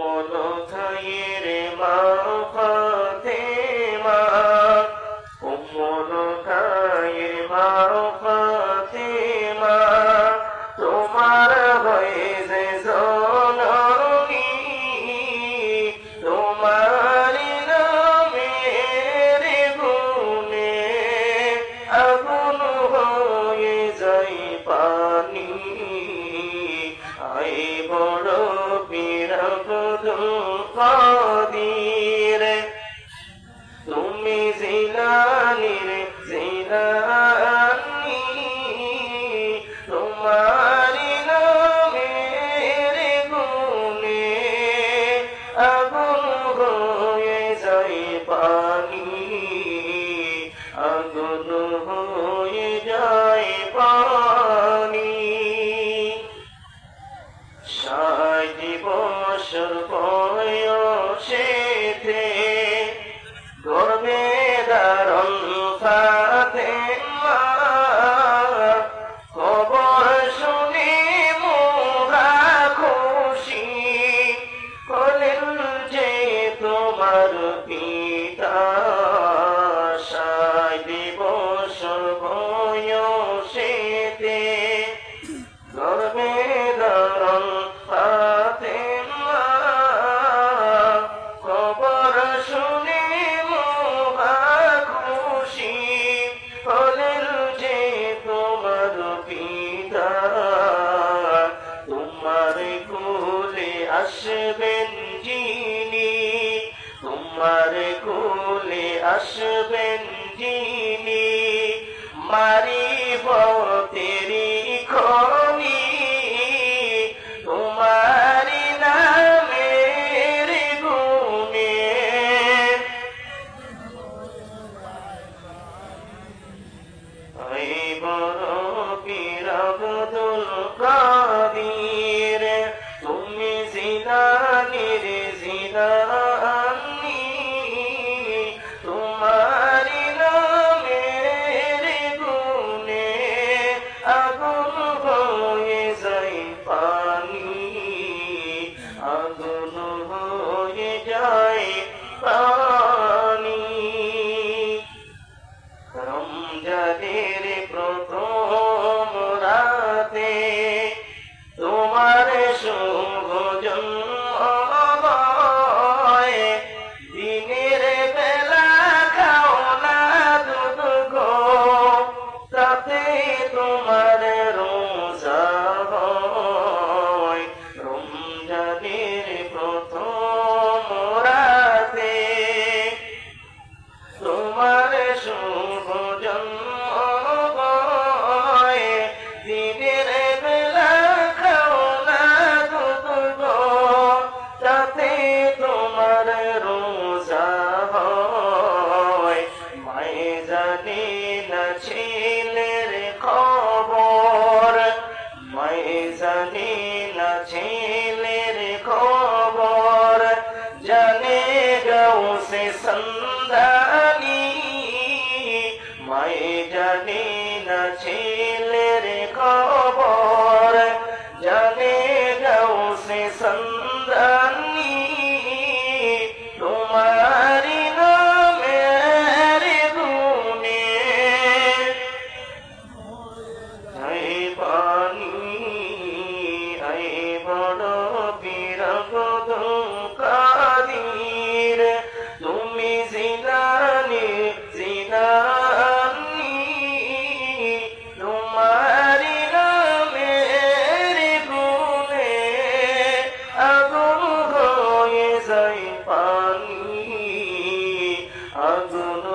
উম্মুল খায়ের মা ফাতেমা উম্মুল খায়ের মা ফাতেমা তোমার হয়ে যে তোমার নামের গুণে আগুন হয়ে যাই পানি। আই বড় কাদির তুমি জিলানির জিলানি, তোমারি নামের গুণে আগুন হয়ে যাই পানি, আগুন হয়ে যায় পানি। ষাট বছর বয়সেতে গর্বে দারণ সাথে খবর শুনে মোরা খুশি হলেন যে তোমার পিতা তোমার কোলে আসবেন যিনি তোমার কোলে আসবেন যিনি মারি তেরি আগুন ছেলের খবর। মায়ে জানি না ছেলের খবর। জানে গাও সে সন্ধানী। মায়ে জানি না ছেলের খবর। জানে গাও সে সন্ধানী। আগুন